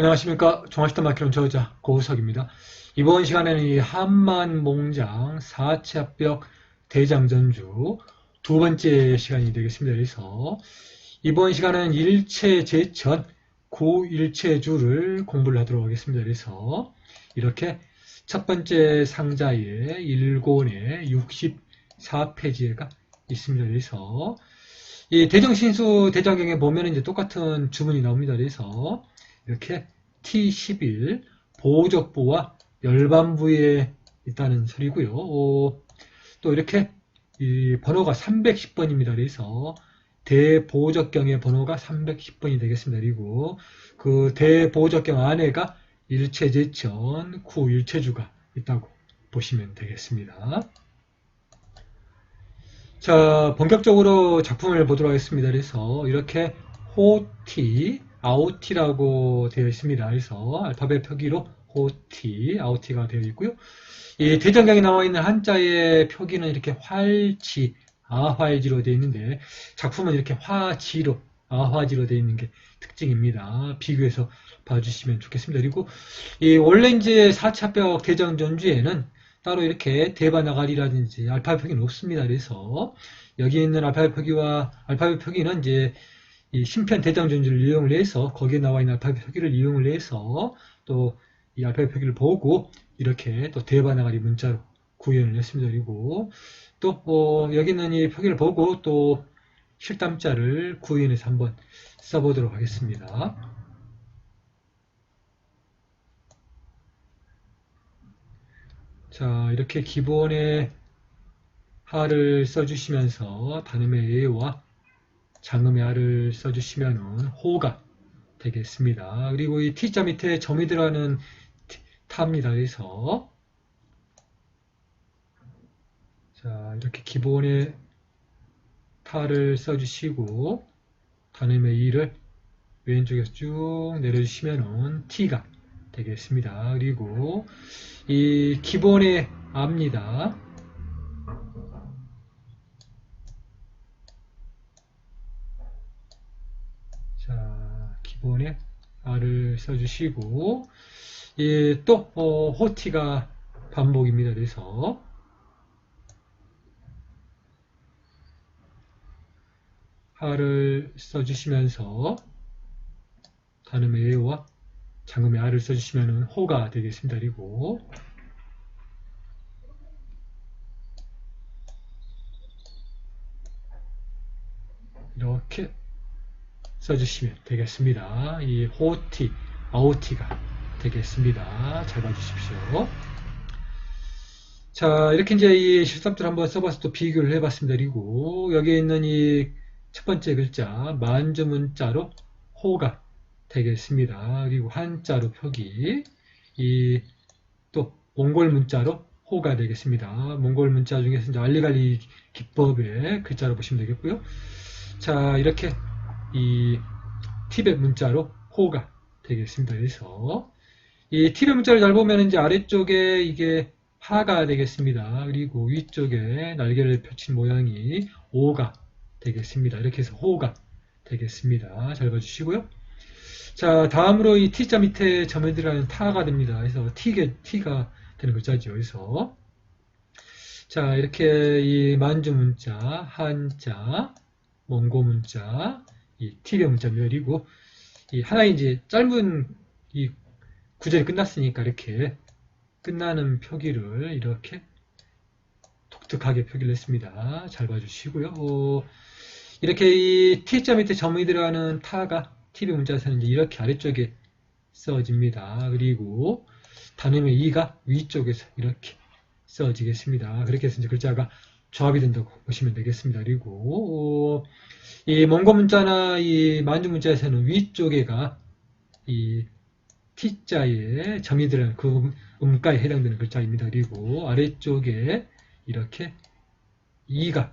안녕하십니까. 종합시대 마케론 저자 고우석입니다. 이번 시간에는 이 한만몽장 사채합벽 대장전주 두 번째 시간이 되겠습니다. 그래서 이번 시간은 일체 제천 구일체주를 공부를 하도록 하겠습니다. 그래서 이렇게 첫 번째 상자에 1권에 64페이지가 있습니다. 그래서 이 대정신수 대장경에 보면 이제 똑같은 주문이 나옵니다. 그래서 이렇게 T11 보적부와 열반부에 있다는 소리고요. 어, 또 이렇게 이 번호가 310번입니다. 그래서 대보적경의 번호가 310번이 되겠습니다. 그리고 그 대보적경 안에가 일체제천 구일체주가 있다고 보시면 되겠습니다. 자, 본격적으로 작품을 보도록 하겠습니다. 그래서 이렇게 호티, 아오티라고 되어 있습니다. 그래서 알파벳 표기로 호티, 아오티가 되어 있고요. 이 대장경에 나와 있는 한자의 표기는 이렇게 활지, 아화지로 되어 있는데 작품은 이렇게 화지로, 아화지로 되어 있는 게 특징입니다. 비교해서 봐주시면 좋겠습니다. 그리고 이 원래 이제 4차벽 대장 전주에는 따로 이렇게 대바나갈이라든지 알파벳 표기는 없습니다. 그래서 여기 있는 알파벳 표기와 알파벳 표기는 이제 이 심편 대장전주를 이용을 해서 거기에 나와 있는 알파벳 표기를 이용을 해서 또 이 알파벳 표기를 보고 이렇게 또 대바나갈이 문자로 구현을 했습니다. 그리고 또 어, 여기 있는 이 표기를 보고 또 실담자를 구현해서 한번 써보도록 하겠습니다. 자, 이렇게 기본의 하를 써주시면서 단음의 예와 장음의 하를 써주시면은 호가 되겠습니다. 그리고 이 T자 밑에 점이 들어가는 타입니다. 그래서 자, 이렇게 기본의 타를 써주시고 단음의 이를 왼쪽에서 쭉 내려주시면은 T가 되겠습니다. 그리고 이 기본의 압니다. 자, 기본의 아를 써주시고 예, 또 어, 호티가 반복입니다. 그래서 하를 써주시면서 단음의 예와 장음의 아를 써주시면 호가 되겠습니다. 그리고 이렇게 써주시면 되겠습니다. 이 호티, 아오티가 되겠습니다. 잘 봐주십시오. 자, 이렇게 이제 이 실습들 한번 써봐서 또 비교를 해봤습니다. 그리고 여기에 있는 이 첫 번째 글자, 만주 문자로 호가 되겠습니다. 그리고 한자로 표기, 이 또 몽골 문자로 호가 되겠습니다. 몽골 문자 중에서 이제 알리갈리 기법의 글자로 보시면 되겠고요. 자, 이렇게 이 티벳 문자로 호가 되겠습니다. 그래서 이 티벳 문자를 잘 보면 이제 아래쪽에 이게 하가 되겠습니다. 그리고 위쪽에 날개를 펼친 모양이 오가 되겠습니다. 이렇게 해서 호가 되겠습니다. 잘 봐주시고요. 자, 다음으로 이 T자 밑에 점에 들어가는 타가 됩니다. 그래서 T가, T가 되는 글자죠. 그래서 자, 이렇게 이 만주 문자, 한자, 몽고 문자, 이 문자입니다. 그리고 이 하나의 이제 짧은 이 구절이 끝났으니까 이렇게 끝나는 표기를 이렇게 독특하게 표기를 했습니다. 잘 봐주시고요. 어, 이렇게 이 T자 밑에 점이 들어가는 타가 TV 문자에서는 이렇게 아래쪽에 써집니다. 그리고 단음의 이가 위쪽에서 이렇게 써지겠습니다. 그렇게 해서 이제 글자가 조합이 된다고 보시면 되겠습니다. 그리고 이 몽고 문자나 이 만주 문자에서는 위쪽에가 이 T자에 점이 들어간 그 음가에 해당되는 글자입니다. 그리고 아래쪽에 이렇게 이가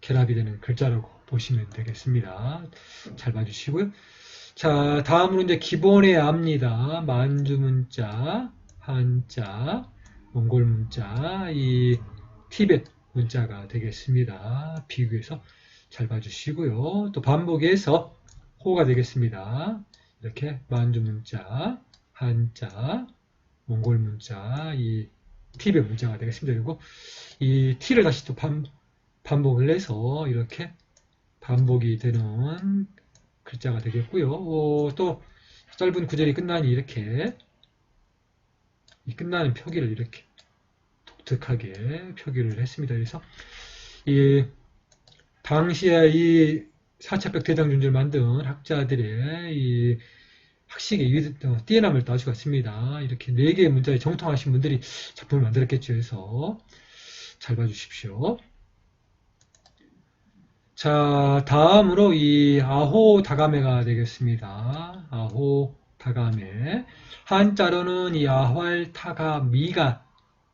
결합이 되는 글자라고 보시면 되겠습니다. 잘 봐주시고요. 자, 다음으로 이제 기본의 압니다. 만주 문자, 한자, 몽골 문자, 이 티벳 문자가 되겠습니다. 비교해서 잘 봐주시고요. 또 반복해서 호가 되겠습니다. 이렇게 만주 문자, 한자, 몽골 문자, 이 티벳 문자가 되겠습니다. 그리고 이 t를 다시 또 반, 반복을 해서 이렇게 반복이 되는 글자가 되겠고요. 어, 또 짧은 구절이 끝나니 이렇게 이 끝나는 표기를 이렇게 독특하게 표기를 했습니다. 그래서 이 당시에 이 사차벽 대장준주를 만든 학자들의 이 학식의 뛰어남을 따지고 왔습니다. 이렇게 네 개의 문자에 정통하신 분들이 작품을 만들었겠죠. 해서 잘 봐주십시오. 자, 다음으로 이 아호 다가메가 되겠습니다. 아호 다가메. 한자로는 이 아활 타가미가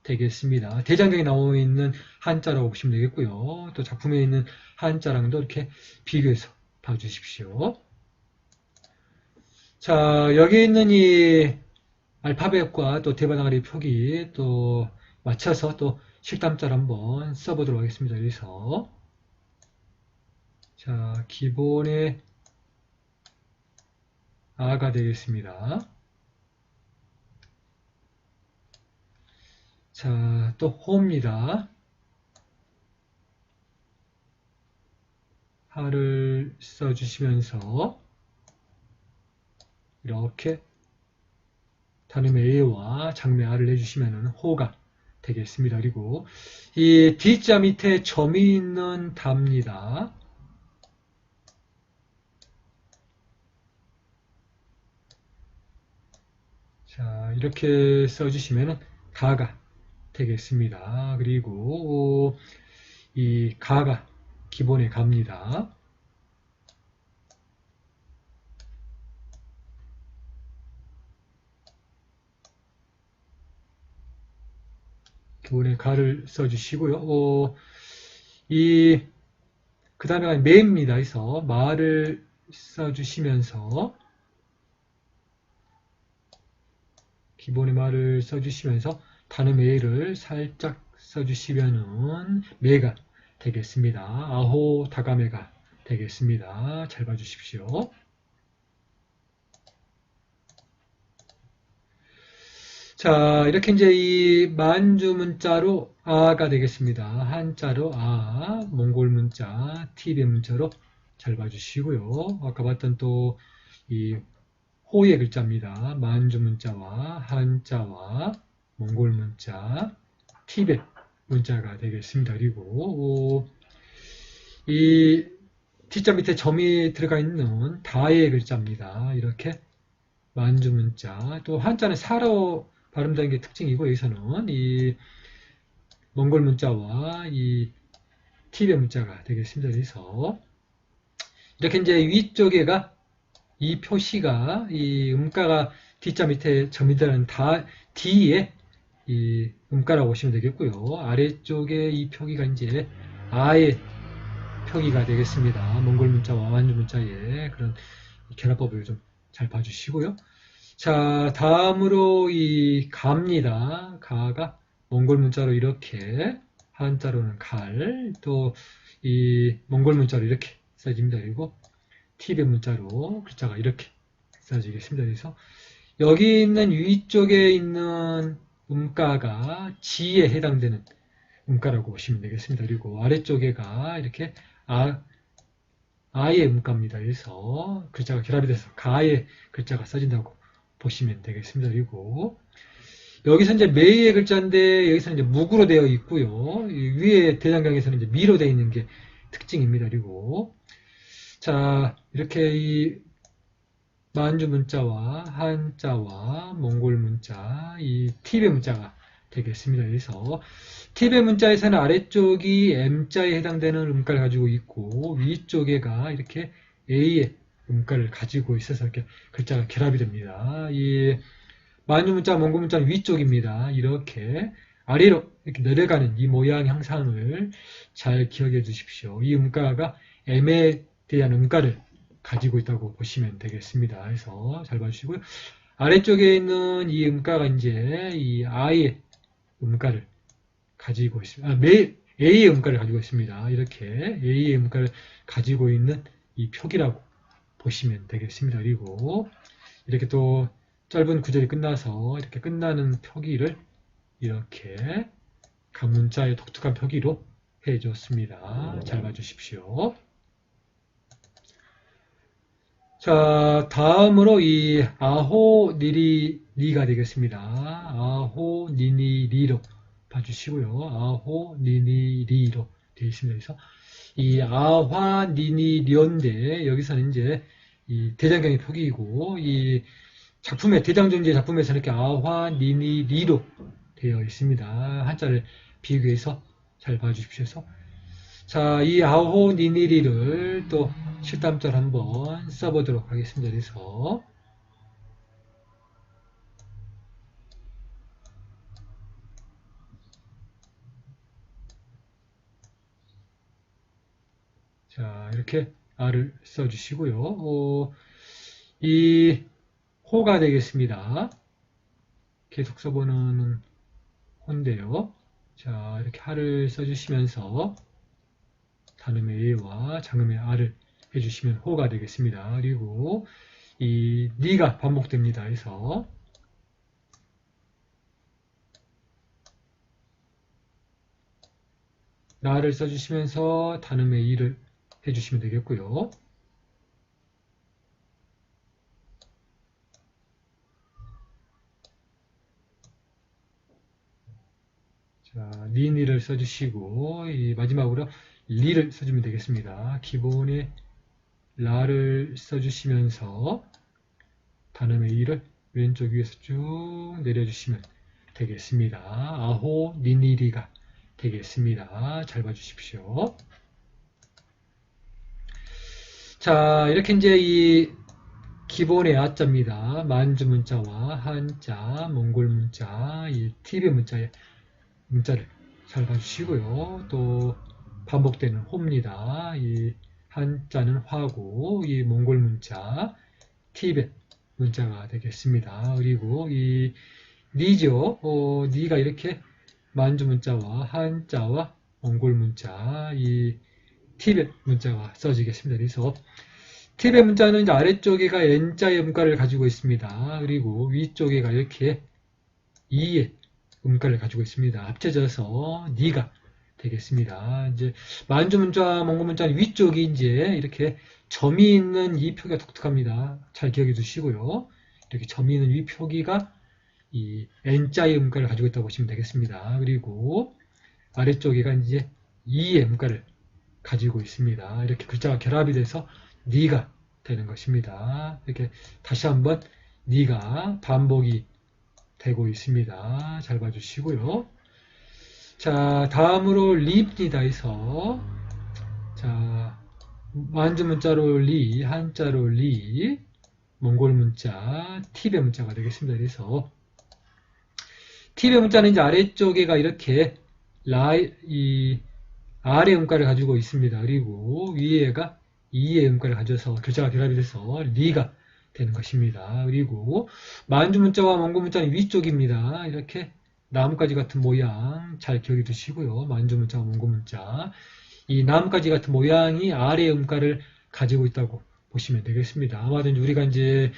되겠습니다. 대장경에 나와 있는 한자라고 보시면 되겠고요. 또 작품에 있는 한자랑도 이렇게 비교해서 봐주십시오. 자, 여기 있는 이 알파벳과 또 대바나가리 표기 또 맞춰서 또 실담자를 한번 써보도록 하겠습니다. 여기서 자, 기본의 아가 되겠습니다. 자, 또 호입니다. 하를 써주시면서 이렇게 단음의 A와 장매 R을 해주시면 호가 되겠습니다. 그리고 이 D자 밑에 점이 있는 답니다. 자, 이렇게 써주시면 가가 되겠습니다. 그리고 이 가가 기본에 갑니다. 기본에 가를 써주시고요. 어, 이, 그 다음에 매입니다. 해서 말을 써주시면서 기본의 말을 써주시면서 단음 A를 살짝 써주시면은 매가 되겠습니다. 아호 다가메가 되겠습니다. 잘 봐주십시오. 자, 이렇게 이제 이 만주 문자로 아가 되겠습니다. 한자로 아, 몽골 문자, 티베 문자로 잘 봐주시고요. 아까 봤던 또 이 호의 글자입니다. 만주 문자와 한자와 몽골 문자, 티벳 문자가 되겠습니다. 그리고 이 T자 밑에 점이 들어가 있는 다의 글자입니다. 이렇게 만주 문자, 또 한자는 사로 발음되는 게 특징이고 여기서는 이 몽골 문자와 이 티벳 문자가 되겠습니다. 그래서 이렇게 이제 위쪽에가 이 표시가 이 음가가 D자 밑에 점이 들어가는 다 D에 이 음가라고 보시면 되겠고요. 아래쪽에 이 표기가 이제 아의 표기가 되겠습니다. 몽골 문자와 완주 문자의 그런 결합법을 좀 잘 봐주시고요. 자, 다음으로 이 가입니다. 가가 몽골 문자로 이렇게 한자로는 갈, 또 이 몽골 문자로 이렇게 써집니다. 그리고 티벳 문자로 글자가 이렇게 써지겠습니다. 그래서 여기 있는 위쪽에 있는 음가가 지에 해당되는 음가라고 보시면 되겠습니다. 그리고 아래쪽에가 이렇게 아, 아의 음가입니다. 그래서 글자가 결합이 돼서 가의 글자가 써진다고 보시면 되겠습니다. 그리고 여기서 이제 메이의 글자인데 여기서 이제 묵으로 되어 있고요. 위에 대장경에서는 이제 미로 되어 있는 게 특징입니다. 그리고 자 이렇게 이 만주 문자와 한자와 몽골 문자, 이 티베 문자가 되겠습니다. 그래서 티베 문자에서는 아래쪽이 M자에 해당되는 음가를 가지고 있고 위쪽에가 이렇게 A의 음가를 가지고 있어서 이렇게 글자가 결합이 됩니다. 이 만주 문자, 몽골 문자는 위쪽입니다. 이렇게 아래로 이렇게 내려가는 이 모양 형상을 잘 기억해 주십시오. 이 음가가 M에 대한 음가를 가지고 있다고 보시면 되겠습니다. 그래서 잘 봐주시고요. 아래쪽에 있는 이 음가가 이제 이 I의 음가를 가지고 있습니다. 아, 매, A의 음가를 가지고 있습니다. 이렇게 A의 음가를 가지고 있는 이 표기라고 보시면 되겠습니다. 그리고 이렇게 또 짧은 구절이 끝나서 이렇게 끝나는 표기를 이렇게 강문자의 독특한 표기로 해줬습니다. 잘 봐주십시오. 자, 다음으로 이 아호 니리 리가 되겠습니다. 아호 니니 리로 봐주시고요. 아호 니니 리로 되어 있습니다. 그래서 이 아화 니니 리인데 여기서는 이제 이 대장경의 표기이고 이 작품의 대장존재 작품에서 이렇게 아화 니니 리로 되어 있습니다. 한자를 비교해서 잘 봐주십시오. 자, 이 아호 니니리를 또 실담절 한번 써보도록 하겠습니다. 그래서 자, 이렇게 R을 써주시고요. 어, 이 호가 되겠습니다. 계속 써보는 호인데요. 자, 이렇게 하를 써주시면서 단음의 A와 장음의 R을 해주시면 호가 되겠습니다. 그리고 이 니가 반복됩니다. 그래서 나를 써주시면서 단음의 이를 해주시면 되겠고요. 자, 니니를 써주시고 이 마지막으로 리를 써주면 되겠습니다. 기본에 라를 써주시면서 단음의 이를 왼쪽 위에서 쭉 내려주시면 되겠습니다. 아호 니니리가 되겠습니다. 잘 봐주십시오. 자, 이렇게 이제 이 기본의 아자입니다. 만주 문자와 한자, 몽골 문자, 이 TV 문자의 문자를 잘 봐주시고요. 또 반복되는 호입니다. 이 한자는 화고, 이 몽골 문자, 티벳 문자가 되겠습니다. 그리고 이 니죠. 어, 니가 이렇게 만주 문자와 한자와 몽골 문자, 이 티벳 문자가 써지겠습니다. 그래서 티벳 문자는 이제 아래쪽에가 N자의 음가를 가지고 있습니다. 그리고 위쪽에가 이렇게 E의 음가를 가지고 있습니다. 합쳐져서 니가 되겠습니다. 이제 만주 문자, 몽골 문자는 위쪽이 이제 이렇게 점이 있는 이 표기가 독특합니다. 잘 기억해 두시고요. 이렇게 점이 있는 위 표기가 이 N자의 음가를 가지고 있다고 보시면 되겠습니다. 그리고 아래쪽에가 이제 E의 음가를 가지고 있습니다. 이렇게 글자가 결합이 돼서 니가 되는 것입니다. 이렇게 다시 한번 니가 반복이 되고 있습니다. 잘 봐주시고요. 자, 다음으로 리입니다. 해서 자, 만주 문자로 리, 한자로 리, 몽골 문자, 티베 문자가 되겠습니다. 그래서 티베 문자는 이제 아래쪽에가 이렇게 라, 이 아래 음가를 가지고 있습니다. 그리고 위에가 이의 음가를 가져서 글자가 결합이 돼서 리가 되는 것입니다. 그리고 만주 문자와 몽골 문자는 위쪽입니다. 이렇게 나뭇가지 같은 모양 잘 기억해 두시고요. 만주 문자와 몽골 문자 이 나뭇가지 같은 모양이 아래 음가를 가지고 있다고 보시면 되겠습니다. 아마도 우리가 이제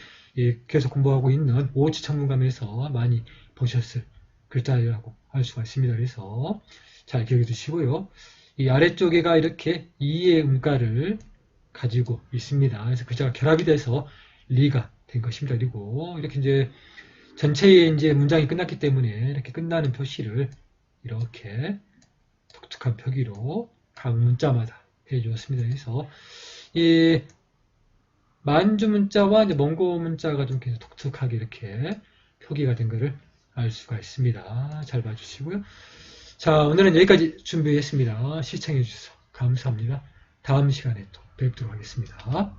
계속 공부하고 있는 오치 천문감에서 많이 보셨을 글자라고 할 수가 있습니다. 그래서 잘 기억해 두시고요. 이 아래쪽에가 이렇게 이의 음가를 가지고 있습니다. 그래서 글자가 결합이 돼서 리가 된 것입니다. 그리고 이렇게 이제 전체의 이제 문장이 끝났기 때문에 이렇게 끝나는 표시를 이렇게 독특한 표기로 각 문자마다 해주었습니다. 그래서 이 만주 문자와 이제 몽고 문자가 좀 계속 독특하게 이렇게 표기가 된 것을 알 수가 있습니다. 잘 봐주시고요. 자, 오늘은 여기까지 준비했습니다. 시청해주셔서 감사합니다. 다음 시간에 또 뵙도록 하겠습니다.